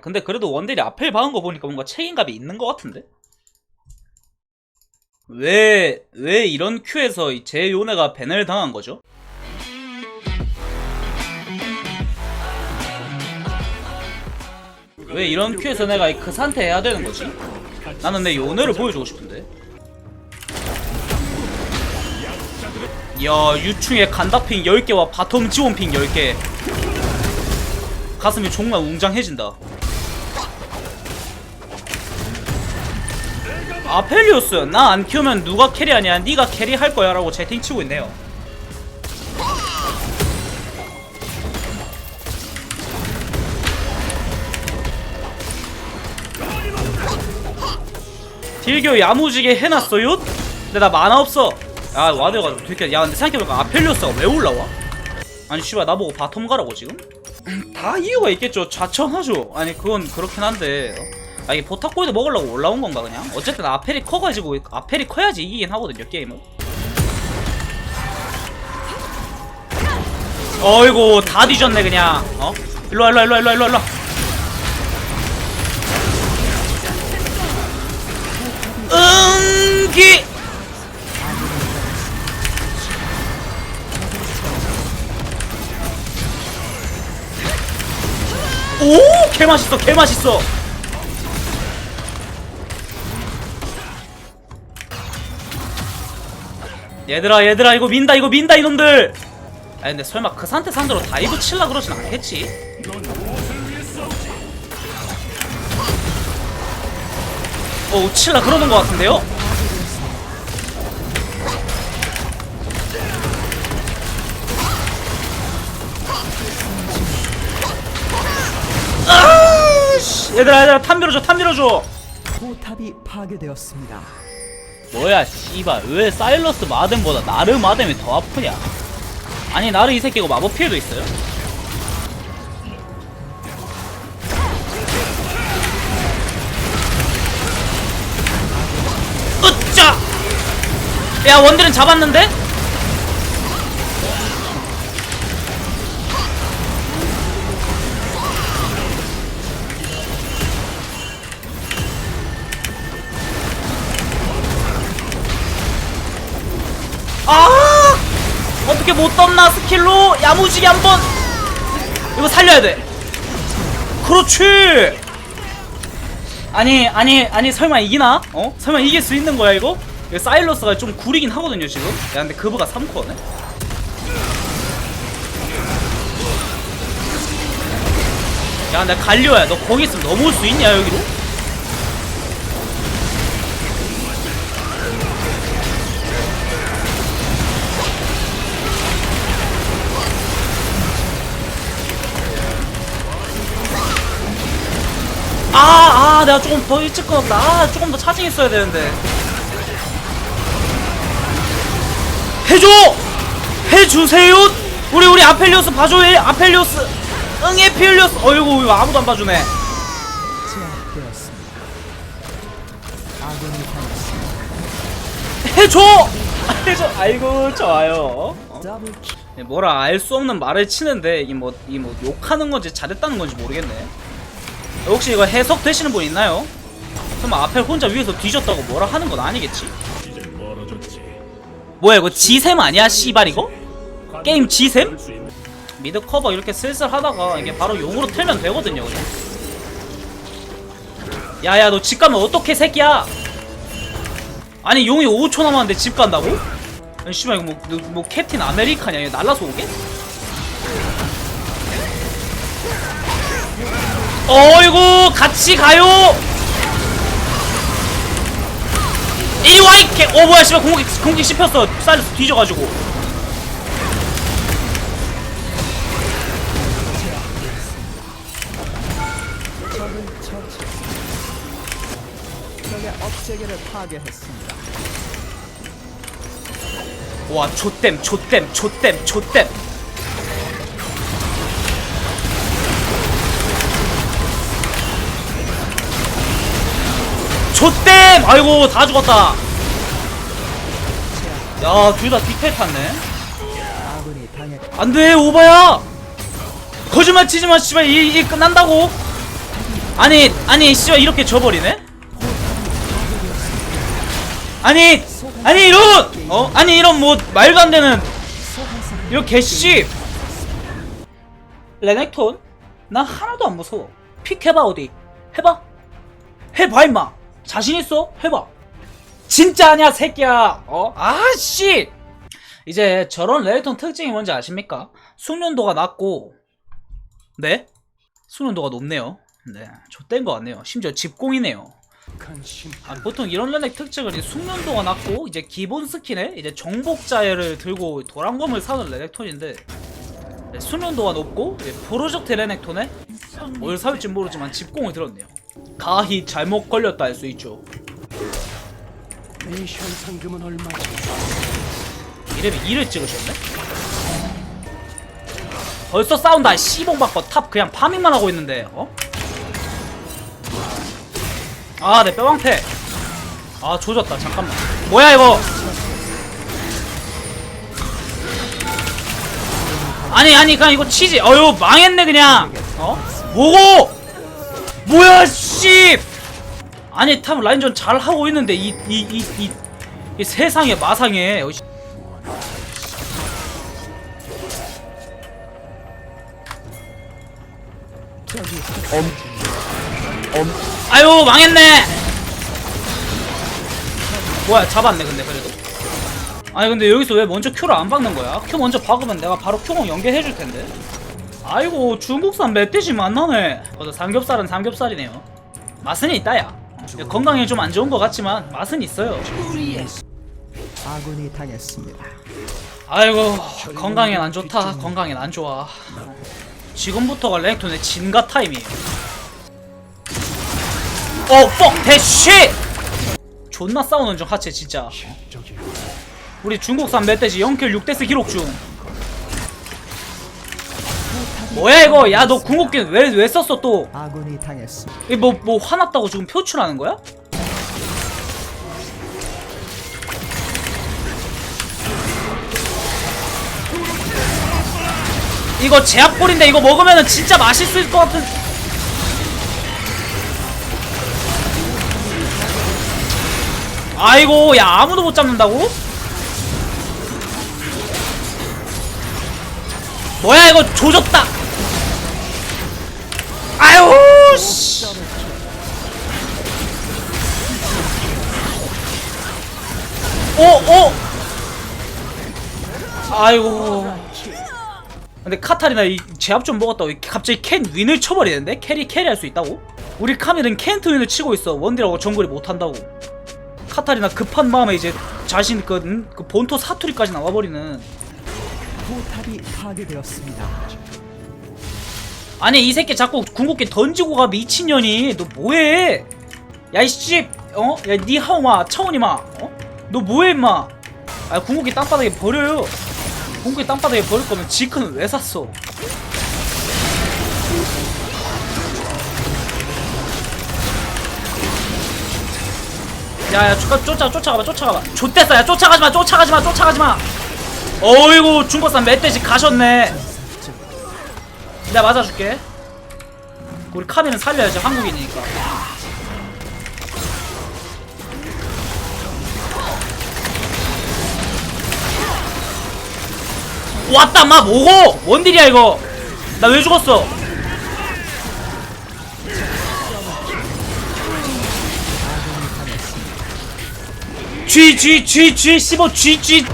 근데 그래도 원딜이 앞을 박은 거 보니까 뭔가 책임감이 있는 것 같은데? 왜, 왜 이런 큐에서 이제 요네가 밴을 당한 거죠? 왜 이런 큐에서 내가 이그 상태 해야 되는 거지? 나는 내 요네를 보여주고 싶은데. 야, 유충의 간다핑 10개와 바텀 지원핑 10개. 가슴이 정말 웅장해진다. 아펠리오스, 나 안 키우면 누가 캐리하냐? 네가 캐리할 거야 라고 채팅 치고 있네요. 딜교 야무지게 해놨어요? 근데 나 만화 없어. 야 와드가지고 되게 야 근데 생각해보니까 아펠리오스가 왜 올라와? 아니 씨발 나보고 바텀 가라고 지금? 음, 다 이유가 있겠죠. 좌천하죠. 아니 그건 그렇긴 한데. 어? 아 이게 포탑골드 먹으려고 올라온 건가 그냥? 어쨌든 아펠이 커가지고 아펠이 커야지 이기긴 하거든요 게임은. 어이구 다 뒤졌네 그냥. 어? 일로와 일로와 일로와 일로와 일로와. 응기. 오! 개 맛있어, 개 맛있어. 얘들아, 얘들아, 이거 민다, 이거 민다, 이놈들. 아 근데 설마 그 상태 상대로 다이브 칠라 그러진 않겠지? 어, 칠라 그러는 것 같은데요? 아, 씨. 얘들아, 얘들아, 탐 밀어줘, 탐 밀어줘. 포탑이 파괴되었습니다. 뭐야 씨발 왜 사일러스 마뎀보다 나르 마뎀이 더 아프냐 아니 나르 이 새끼가 마법 피해도 있어요? 으짜! 야 원딜은 잡았는데? 못 떴나 스킬로 야무지게 한번 이거 살려야 돼. 그렇지. 아니 아니 아니 설마 이기나? 어? 설마 이길 수 있는 거야 이거? 이거 사일러스가 좀 구리긴 하거든요 지금. 야 근데 그브가 3코어네. 야 근데 갈려야 너 거기 있으면 넘어올 수 있냐 여기로? 아, 아, 내가 조금 더 일찍 끊었다. 아, 조금 더 차징했어야 되는데. 해줘! 해주세요! 우리, 우리 아펠리오스 봐줘, 예, 아펠리오스! 응, 에피올리오스! 어이구, 이거 아무도 안 봐주네. 해줘! 해줘! 아이고, 좋아요. 어? 네, 뭐라 알 수 없는 말을 치는데, 이 뭐, 이 뭐, 욕하는 건지 잘했다는 건지 모르겠네. 혹시 이거 해석 되시는 분 있나요? 설마 아펠 혼자 위에서 뒤졌다고 뭐라 하는 건 아니겠지? 뭐야 이거 지셈 아니야 씨발 이거? 게임 지셈? 미드 커버 이렇게 슬슬 하다가 이게 바로 용으로 틀면 되거든요 그냥 야야 너 집 가면 어떡해 새끼야 아니 용이 5초 남았는데 집 간다고? 아니 씨발 이거 뭐, 뭐, 뭐 캡틴 아메리카냐 이거 날라서 오게? 어이구 같이 가요. 와 이개 어 뭐야 씨발 공기 공기 씹혔어. 사이러스 뒤져가지고. 와 좆댐 좆댐 좆댐 좆댐 좆댐 아이고 다 죽었다. 야둘다 뒷패 탔네. 안돼 오바야! 거짓말 치지마 씨발. 이, 이 끝난다고. 아니 아니 씨발 이렇게 져버리네? 아니 아니 이런! 어? 아니 이런 뭐 말도 안 되는. 이런 개씨. 레넥톤 나 하나도 안 무서워. 픽 해봐 어디. 해봐. 해봐 임마 자신 있어? 해봐. 진짜 아니야 새끼야. 어? 아씨! 이제 저런 레넥톤 특징이 뭔지 아십니까? 숙련도가 낮고 네? 숙련도가 높네요. 네 좆된 거 같네요. 심지어 집공이네요. 아, 보통 이런 렌렉 특징은 이제 숙련도가 낮고 이제 기본 스킨에 이제 정복자를 들고 도란검을 사는 레넥톤인데 네, 숙련도가 높고 이제 프로젝트 레넥톤에 뭘 사올지 모르지만 집공을 들었네요 가히 잘못 걸렸다 할 수 있죠. 미션 상금은 얼마지? 이름이 2를 찍으셨네? 벌써 싸운다 씨봉 바꿔 탑 그냥 파밍만 하고 있는데 어? 아내 뼈방패. 아 조졌다. 잠깐만. 뭐야 이거? 아니 아니 그냥 이거 치지. 어휴 망했네 그냥. 어? 뭐고 뭐야 씨! 아니 탑 라인전 잘 하고 있는데 이 이 이 이이 세상에 마상에. 어, 씨. 저기 아유 망했네! 뭐야 잡았네 근데 그래도. 아니 근데 여기서 왜 먼저 큐를 안 박는 거야? 큐 먼저 박으면 내가 바로 큐공 연계해줄 텐데 아이고 중국산 멧돼지 만나네. 맞아 삼겹살은 삼겹살이네요. 맛은 있다야. 건강에 좀 안 좋은 것 같지만 맛은 있어요. 아군이 당했습니다. 아이고 건강엔 안 좋다. 건강엔 안 좋아. 지금부터가 랭톤의 진가 타임이에요. 어 fuck that shit 존나 싸우는 중 하체 진짜. 우리 중국산 멧돼지 0킬 6데스 기록 중 뭐야 이거 야 너 궁극기 왜, 왜 썼어 또 아군이 당했습니다. 이거 뭐, 뭐 화났다고 지금 표출하는 거야? 이거 제압볼인데 이거 먹으면은 진짜 맛있을 것 같은 아이고 야 아무도 못 잡는다고? 뭐야 이거 조졌다 아유 씨 오, 오! 아이고. 근데 카타리나 이 제압 좀 먹었다고 이- 갑자기 캔 윈을 쳐버리는데? 캐리 캐리 할 수 있다고? 우리 카밀은 켄트 윈을 치고 있어. 원딜하고 정글이 못한다고. 카타리나 급한 마음에 이제 자신 그, 음? 그 본토 사투리까지 나와버리는. 포탑이 파괴되었습니다. 아니 이 새끼 자꾸 궁극기 던지고 가 미친년이. 너 뭐해? 야이 씨 어? 야 니 하오마 차오니마 어? 너 뭐해 임마? 아 궁극기 땅바닥에 버려요. 궁극기 땅바닥에 버릴 거면 지크는 왜 샀어? 야야 쫓아 쫓아 쫓아가봐 쫓아가봐. 좆됐어. 야 쫓아가지마 쫓아가지마 쫓아가지마. 어이구 중국산 멧돼지 가셨네 내가 맞아줄게. 우리 카미는 살려야지 한국인이니까. 왔다 마 뭐고? 뭔 일이야 이거? 나 왜 죽었어? G 15 G G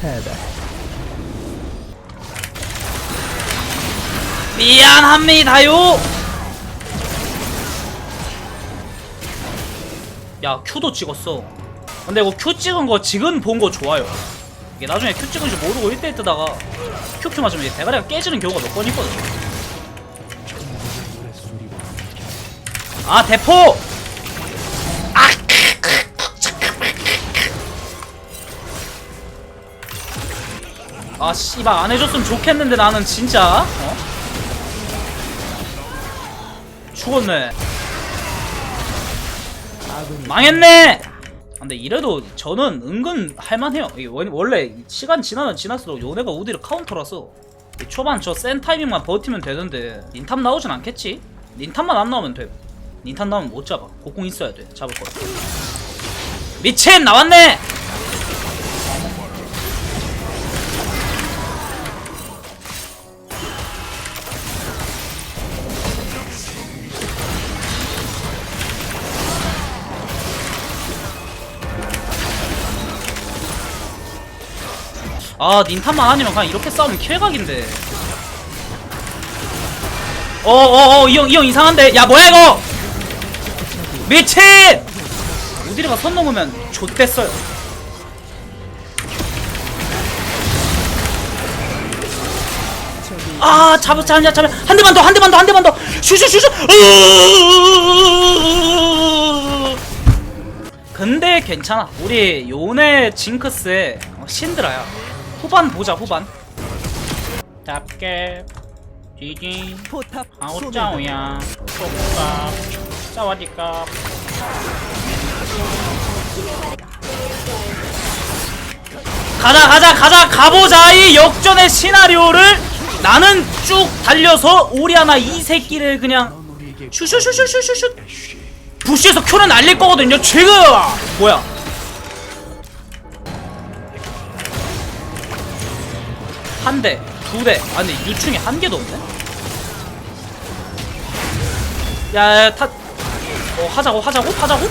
패배. 미안합니다요. 야 큐도 찍었어. 근데 이거 큐 찍은 거 지금 본 거 좋아요. 이게 나중에 큐 찍은 줄 모르고 1대1 뜨다가 큐큐 맞으면 이제 대가리가 깨지는 경우가 몇 번 있거든. 아 대포. 아. 아 씨발 안 해줬으면 좋겠는데 나는 진짜 어? 죽었네. 망했네! 근데 이래도 저는 은근 할만해요. 원래 시간 지나면 지날수록 요네가 우디를 카운터라서 이 초반 저 센 타이밍만 버티면 되는데 인탑 나오진 않겠지? 닌탄만 안 나오면 돼. 닌탄 나오면 못 잡아. 곡궁 있어야 돼. 잡을 거야 미친! 나왔네 아 닌탄만 아니면 그냥 이렇게 싸우면 킬각인데. 어어어 이 형 이 형 이상한데. 야 뭐야 이거? 미친! 우디르가? 선 넘으면 좆됐어요. 아 잡아 잡아 잡아 한 대만 더 한 대만 더 한 대만 더. 슈슈슈슈. 근데 괜찮아. 우리 요네 징크스의 신드라야. 후반 보자 후반. 답게. 지지 아웃자오야. 쏘까 짜와디까? 가자 가자 가자. 가보자. 이 역전의 시나리오를 나는 쭉 달려서 오리아나 이 새끼를 그냥 슈슈슈슈슈슈. 부시에서 큐를 날릴 거거든요 지금! 뭐야? 한 대, 두 대. 아니 유충이 한 개도 없네. 야, 야 타. 어 하자고 하자고 하자고.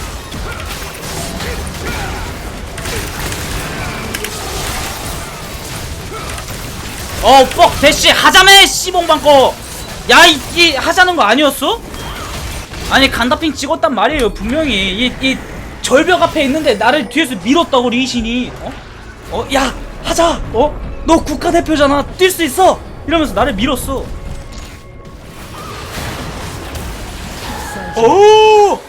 어, 뻑 대시 하자매 씨봉방거. 야, 이, 이 하자는 거 아니었어? 아니 간다핑 찍었단 말이에요 분명히 이, 이 절벽 앞에 있는데 나를 뒤에서 밀었다고 리신이 어? 어? 야 하자 어? 너 국가대표잖아. 뛸 수 있어. 이러면서 나를 밀었어. 오!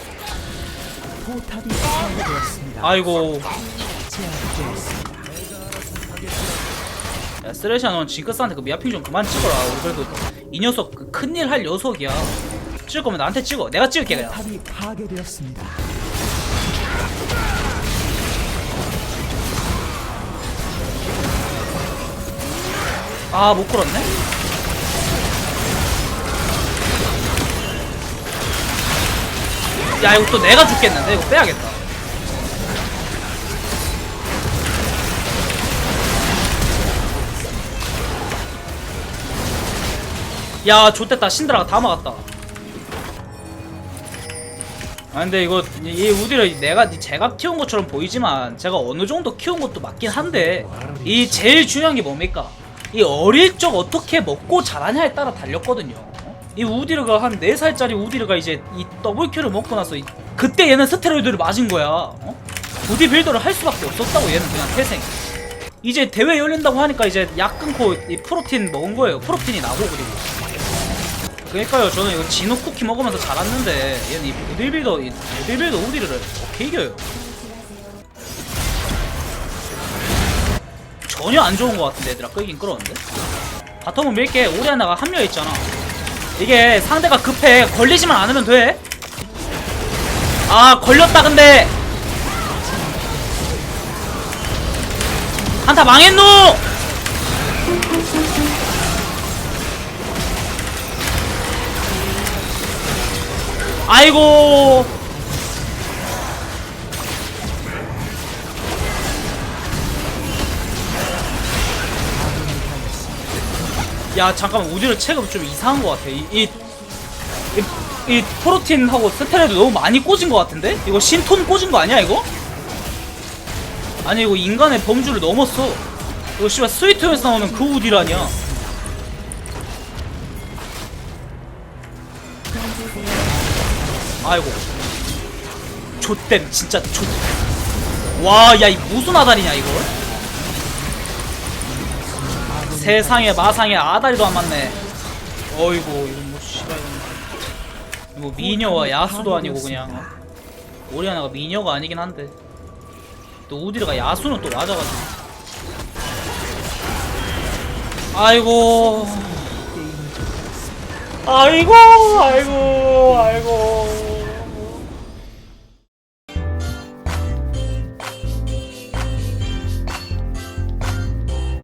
포탑이 파괴되었습니다. 아이고. 제압되었습니다. 야 쓰레시아 넌 징크스한테 그 미아핑 좀 그만 찍어라. 우리 그래도 이 녀석 그 큰일 할 녀석이야. 찍을 거면 나한테 찍어. 내가 찍을게 그냥. 포탑이 파괴되었습니다. 아못 끌었네? 야 이거 또 내가 죽겠는데? 이거 빼야겠다. 야 좋됐다. 신드라가 다 막았다. 아 근데 이거 이- 이 우디를 내가 제가 키운 것처럼 보이지만 제가 어느 정도 키운 것도 맞긴 한데 이 제일 중요한 게 뭡니까? 이 어릴 적 어떻게 먹고 자라냐에 따라 달렸거든요. 어? 이 우디르가 한 4살짜리 우디르가 이제 이 더블큐를 먹고 나서 이- 그때 얘는 스테로이드를 맞은 거야. 어? 보디 빌더를 할 수밖에 없었다고 얘는 그냥 태생. 이제 대회 열린다고 하니까 이제 약 끊고 이 프로틴 먹은 거예요. 프로틴이 나고 그리고. 그러니까요 저는 이거 진호 쿠키 먹으면서 자랐는데 얘는 이 보디빌더 이 보디빌더 우디르를 어떻게 이겨요? 전혀 안 좋은 것 같은데 얘들아. 끌긴 끌었는데? 바텀은 밀게 오리아나가 합류했잖아. 이게 상대가 급해. 걸리지만 않으면 돼. 아 걸렸다 근데. 한타 망했노! 아이고 야 잠깐만. 우디르 체급 좀 이상한 것 같아. 이, 이, 이, 이 프로틴하고 스테레도 너무 많이 꽂은 것 같은데? 이거 신톤 꽂은 거 아니야 이거? 아니 이거 인간의 범주를 넘었어. 이거 씨발 스위트에서 나오는 그 우디르 아니야. 아이고. 좆댐 진짜 좆 와야 이 무슨 아다리냐 이거 세상에 마상에 아다리도 안 맞네. 어이구 이거 뭐 씨발 뭐 미녀와 야수도 아니고 그냥. 어? 오리아나가 미녀가 아니긴 한데. 또 우디르가 야수는 또 맞아가지고 아이고. 아이고. 아이고 아이고